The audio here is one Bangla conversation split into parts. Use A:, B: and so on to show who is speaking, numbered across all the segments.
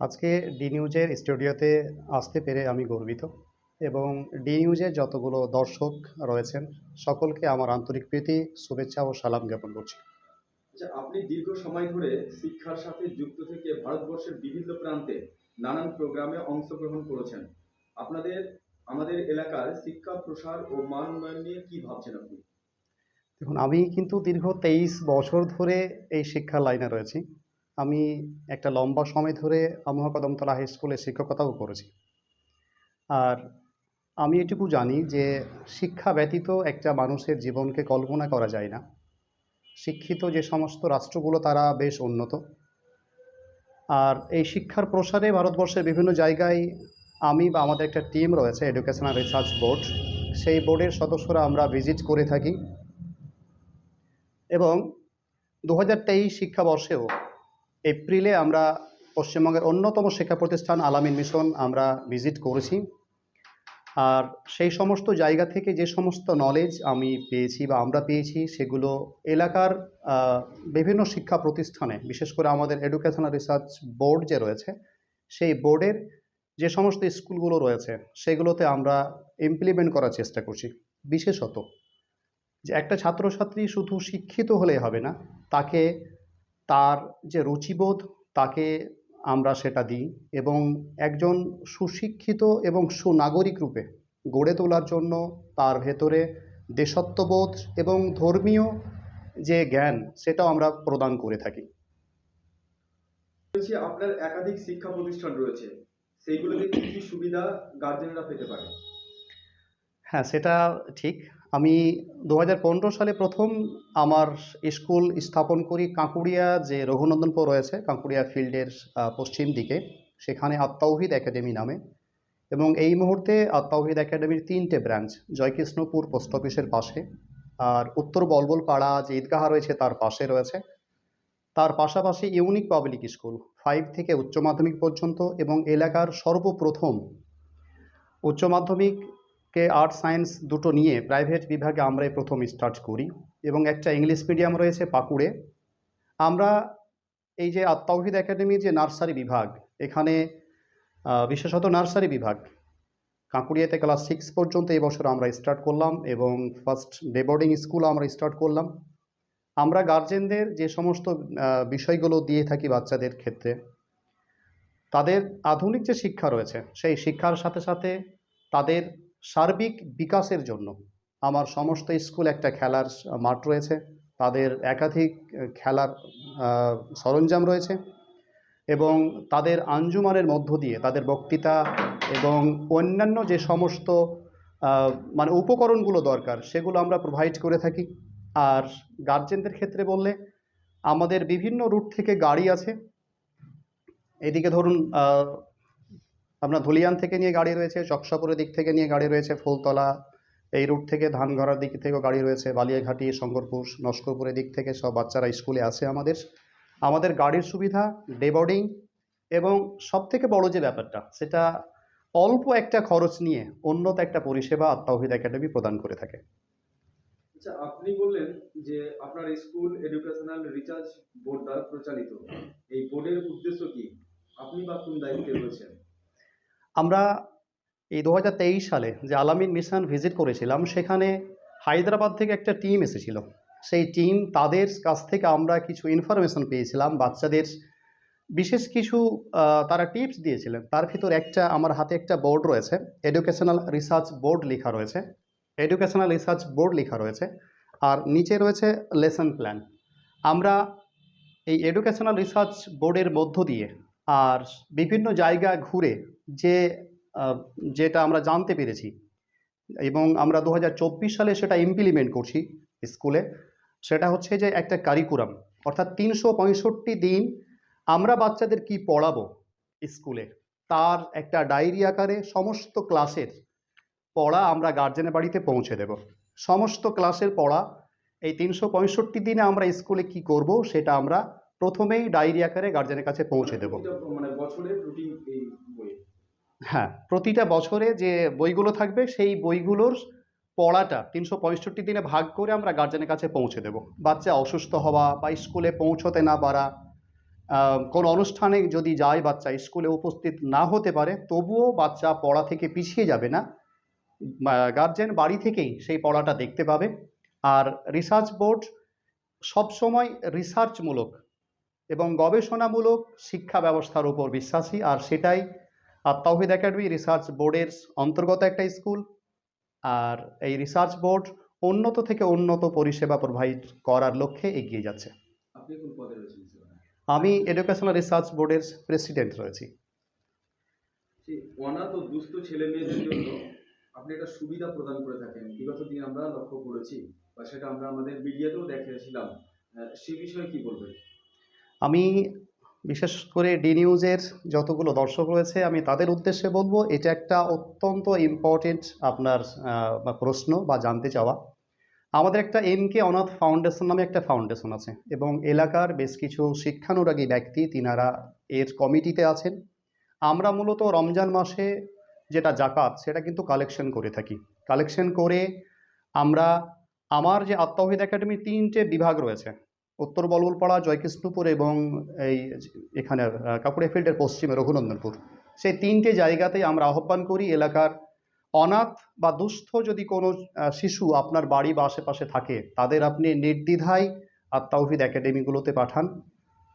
A: আজকে ডি নিউজের স্টুডিওতে আসতে পেরে আমি গর্বিত এবং ডি নিউজের যতগুলো দর্শক রয়েছেন সকলকে আমার আন্তরিক প্রীতি শুভেচ্ছা ও সালাম জ্ঞাপন করছি।
B: আচ্ছা আপনি দীর্ঘ সময় ধরে শিক্ষার সাথে যুক্ত থেকে ভারতবর্ষের বিভিন্ন প্রান্তে নানান প্রোগ্রামে অংশগ্রহণ করেছেন। আপনাদের আমাদের এলাকার শিক্ষা প্রসার ও মান উন্নয়ন নিয়ে কি ভাবছেন আপনি?
A: দেখুন আমি কিন্তু দীর্ঘ তেইশ বছর ধরে এই শিক্ষা লাইনে রয়েছি। আমি একটা লম্বা সময় ধরে আমুহা কদমতলা হাই স্কুলে শিক্ষকতাও করেছি। আর আমি এটুকু জানি যে শিক্ষা ব্যতীত একটা মানুষের জীবনকে কল্পনা করা যায় না। শিক্ষিত যে সমস্ত রাষ্ট্রগুলো তারা বেশ উন্নত। আর এই শিক্ষার প্রসারে ভারতবর্ষের বিভিন্ন জায়গায় আমি বা আমাদের একটা টিম রয়েছে এডুকেশনাল রিসার্চ বোর্ড সেই বোর্ডের সদস্যরা আমরা ভিজিট করে থাকি। এবং দু হাজার তেইশ শিক্ষাবর্ষেও এপ্রিলে আমরা পশ্চিমবঙ্গের অন্যতম শিক্ষা প্রতিষ্ঠান আলামিন মিশন আমরা ভিজিট করেছি। আর সেই সমস্ত জায়গা থেকে যে সমস্ত নলেজ আমি পেয়েছি বা আমরা পেয়েছি, সেগুলো এলাকার বিভিন্ন শিক্ষা প্রতিষ্ঠানে, বিশেষ করে আমাদের এডুকেশনাল রিসার্চ বোর্ড যে রয়েছে, সেই বোর্ডের যে সমস্ত স্কুলগুলো রয়েছে, সেগুলোতে আমরা ইমপ্লিমেন্ট করার চেষ্টা করছি। বিশেষত যে একটা ছাত্রছাত্রী শুধু শিক্ষিত হলেই হবে না, তাকে তার যে রুচিবোধ, তাকে আমরা সেটা দিই এবং একজন সুশিক্ষিত এবং সুনাগরিক রূপে গড়ে তোলার জন্য তার ভেতরে দেশত্ববোধ এবং ধর্মীয় যে জ্ঞান, সেটাও আমরা প্রদান করে থাকি।
B: আপনার একাধিক শিক্ষা প্রতিষ্ঠান রয়েছে। সেইগুলোতে কি কি সুবিধা গার্জেনরা পেতে পারে?
A: হ্যাঁ সেটা ঠিক। আমি দু হাজার পনেরো সালে প্রথম আমার স্কুল স্থাপন করি কাঁকুড়িয়া যে রঘুনন্দনপুর রয়েছে, কাঁকুড়িয়া ফিল্ডের পশ্চিম দিকে। সেখানে আত্মাউহিদ একাডেমি নামে। এবং এই মুহূর্তে আত্মাউহিদ একাডেমির তিনটে ব্রাঞ্চ, জয়কৃষ্ণপুর পোস্ট অফিসের পাশে আর উত্তর বলবল পাড়া যে ঈদগাহ রয়েছে তার পাশে রয়েছে। তার পাশাপাশি ইউনিক পাবলিক স্কুল, ফাইভ থেকে উচ্চ মাধ্যমিক পর্যন্ত এবং এলাকার সর্বপ্রথম উচ্চ মাধ্যমিক কে আর্ট সায়েন্স দুটো নিয়ে প্রাইভেট বিভাগে আমরাই প্রথম স্টার্ট করি এবং একটা ইংলিশ মিডিয়াম রয়েছে পাকুড়ে। আমরা এই যে আত্মাউহিদ একাডেমি যে নার্সারি বিভাগ, এখানে বিশেষত নার্সারি বিভাগ, কাঁকুড়িয়াতে ক্লাস সিক্স পর্যন্ত এই বছর আমরা স্টার্ট করলাম এবং ফার্স্ট ডে বোর্ডিং স্কুল আমরা স্টার্ট করলাম। আমরা গার্জেনদের যে সমস্ত বিষয়গুলো দিয়ে থাকি বাচ্চাদের ক্ষেত্রে, তাদের আধুনিক যে শিক্ষা রয়েছে, সেই শিক্ষার সাথে সাথে তাদের সার্বিক বিকাশের জন্য। আমার সমস্ত স্কুল একটা খেলার মাঠ রয়েছে। তাদের একাধিক খেলার সরঞ্জাম রয়েছে এবং তাদের আঞ্জুমানের মধ্য দিয়ে তাদের বক্তৃতা এবং অন্যান্য যে সমস্ত মানে উপকরণগুলো দরকার সেগুলো আমরা প্রোভাইড করে থাকি। আর গার্জেনদের ক্ষেত্রে বললে আমাদের বিভিন্ন রুট থেকে গাড়ি আছে। এদিকে ধরুন আপনার ধুলিয়ান থেকে নিয়ে গাড়ি রয়েছে, চকসাপুরের দিক থেকে নিয়ে গাড়ি রয়েছে, ফুলতলা, এই রুট থেকে ধানগড়ার দিক থেকেও গাড়ি রয়েছে, বালিয়াঘাটি, শঙ্করপুর, নস্করপুরের দিক থেকে সব বাচ্চারা স্কুলে আসে আমাদের। আমাদের গাড়ির সুবিধা ডে বোর্ডিং এবং সবথেকে বড় যে ব্যাপারটা, সেটা অল্প একটা খরচ নিয়ে উন্নত একটা পরিষেবা আত্মাহিদ একাডেমি প্রদান করে থাকে।
B: আচ্ছা আপনি বললেন যে আপনার স্কুল এডুকেশনাল রিসার্চ বোর্ড দ্বারা প্রচালিত। এই বোর্ডের উদ্দেশ্য কি? আপনি বা কোন দায়িত্বে রয়েছেন?
A: আমরা এই দু হাজার তেইশ সালে যে আলামিন মিশন ভিজিট করেছিলাম, সেখানে হায়দ্রাবাদ থেকে একটা টিম এসেছিল। সেই টিম তাদের কাছ থেকে আমরা কিছু ইনফরমেশন পেয়েছিলাম, বাচ্চাদের বিশেষ কিছু তারা টিপস দিয়েছিলেন। তার ভিতর একটা, আমার হাতে একটা বোর্ড রয়েছে এডুকেশনাল রিসার্চ বোর্ড লেখা রয়েছে। এডুকেশনাল রিসার্চ বোর্ড লেখা রয়েছে, আর নিচে রয়েছে লেসন প্ল্যান আমরা এই এডুকেশনাল রিসার্চ বোর্ডের মধ্য দিয়ে আর বিভিন্ন জায়গা ঘুরে যে যেটা আমরা জানতে পেরেছি এবং আমরা দু হাজার চব্বিশ সালে সেটা ইমপ্লিমেন্ট করছি স্কুলে সেটা হচ্ছে যে একটা কারিকুরাম অর্থাৎ তিনশো পঁয়ষট্টি দিন আমরা বাচ্চাদের কি পড়াবো স্কুলে তার একটা ডায়েরি আকারে সমস্ত ক্লাসের পড়া আমরা গার্জেনের বাড়িতে পৌঁছে দেব। সমস্ত ক্লাসের পড়া এই তিনশো পঁয়ষট্টি দিনে আমরা স্কুলে কি করব সেটা আমরা প্রথমেই ডায়েরি আকারে গার্জেনের কাছে পৌঁছে দেব।
B: মানে বছরের
A: হ্যাঁ প্রতিটা বছরে যে বইগুলো থাকবে, সেই বইগুলোর পড়াটা তিনশো পঁয়ষট্টি দিনে ভাগ করে আমরা গার্জেনের কাছে পৌঁছে দেব। বাচ্চা অসুস্থ হওয়া বা স্কুলে পৌঁছতে না পারা কোনো অনুষ্ঠানে যদি যায় বাচ্চা স্কুলে উপস্থিত না হতে পারে, তবুও বাচ্চা পড়া থেকে পিছিয়ে যাবে না। গার্জেন বাড়ি থেকেই সেই পড়াটা দেখতে পাবে। আর রিসার্চ বোর্ড সবসময় রিসার্চমূলক এবং গবেষণামূলক শিক্ষা ব্যবস্থার উপর বিশ্বাসী, আর সেটাই আর তাওহিদ একাডেমি রিসার্চ বোর্ডের অন্তর্গত একটা স্কুল আর এই রিসার্চ বোর্ড উন্নত থেকে উন্নত পরিষেবা প্রোভাইড করার লক্ষ্যে এগিয়ে যাচ্ছে। আমি এডুকেশনাল রিসার্চ বোর্ডের প্রেসিডেন্ট রয়েছি।
B: অনাথ ও দুস্থ ছেলে মেয়েদের জন্য আপনি একটা সুবিধা প্রদান করে থাকেন। বিগত দিন আমরা লক্ষ্য করেছি বা সেটা আমরা আমাদের মিডিয়াতেও দেখিয়েছিলাম। আহ, সে বিষয়ে কি বলবেন?
A: আমি বিশেষ করে ডি নিউজের যতগুলো দর্শক রয়েছে, আমি তাদের উদ্দেশ্যে বলব, এটা একটা অত্যন্ত ইম্পর্টেন্ট আপনার প্রশ্ন বা জানতে চাওয়া। আমাদের একটা এম কে অনাথ ফাউন্ডেশন নামে একটা ফাউন্ডেশন আছে এবং এলাকার বেশ কিছু শিক্ষানুরাগী ব্যক্তি তিনারা এর কমিটিতে আছেন। আমরা মূলত রমজান মাসে যেটা জাকাত সেটা কিন্তু কালেকশন করে থাকি। কালেকশন করে আমরা, আমার যে আত্মাহিদ একাডেমি তিনটে বিভাগ রয়েছে। উত্তর বলবলপাড়া, জয়কৃষ্ণপুর এবং এই এখানে কাকুড়িয়া ফিল্ডের পশ্চিমে রঘুনন্দনপুর। সেই তিনটে জায়গাতেই আমরা আহ্বান করি এলাকার অনাথ বা দুস্থ যদি কোনো শিশু আপনার বাড়ি বা আশেপাশে থাকে, তাদের আপনি নির্দ্বিধায় আর তাওহিদ একাডেমিগুলোতে পাঠান।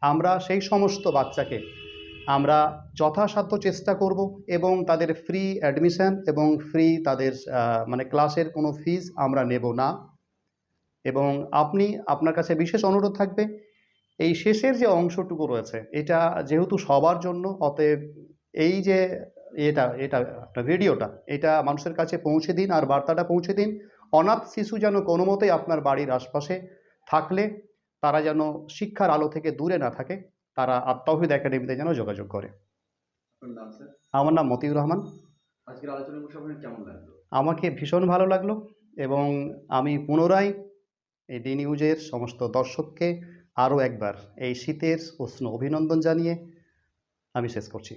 A: আমরা সেই সমস্ত বাচ্চাকে আমরা যথাসাধ্য চেষ্টা করব এবং তাদের ফ্রি অ্যাডমিশন এবং ফ্রি তাদের মানে ক্লাসের কোনো ফিজ আমরা নেব না। এবং আপনি আপনার কাছে বিশেষ অনুরোধ থাকবে এই শেষের যে অংশটুকু রয়েছে এটা যেহেতু সবার জন্য অতএব এই যে এটা এটা আপনার রেডিওটা এটা মানুষের কাছে পৌঁছে দিন আর বার্তাটা পৌঁছে দিন। অনাথ শিশু যেন কোনো মতেই আপনার বাড়ির আশপাশে থাকলে তারা যেন শিক্ষার আলো থেকে দূরে না থাকে তারা আত্মাহিদ একাডেমিতে যেন যোগাযোগ করে। আমার নাম মতিউর রহমান।
B: আজকের আলোচনা কেমন লাগল?
A: আমাকে ভীষণ ভালো লাগল এবং আমি পুনরায় এই ডি নিউজের সমস্ত দর্শককে আরও একবার এই শীতের উষ্ণ অভিনন্দন জানিয়ে আমি শেষ করছি।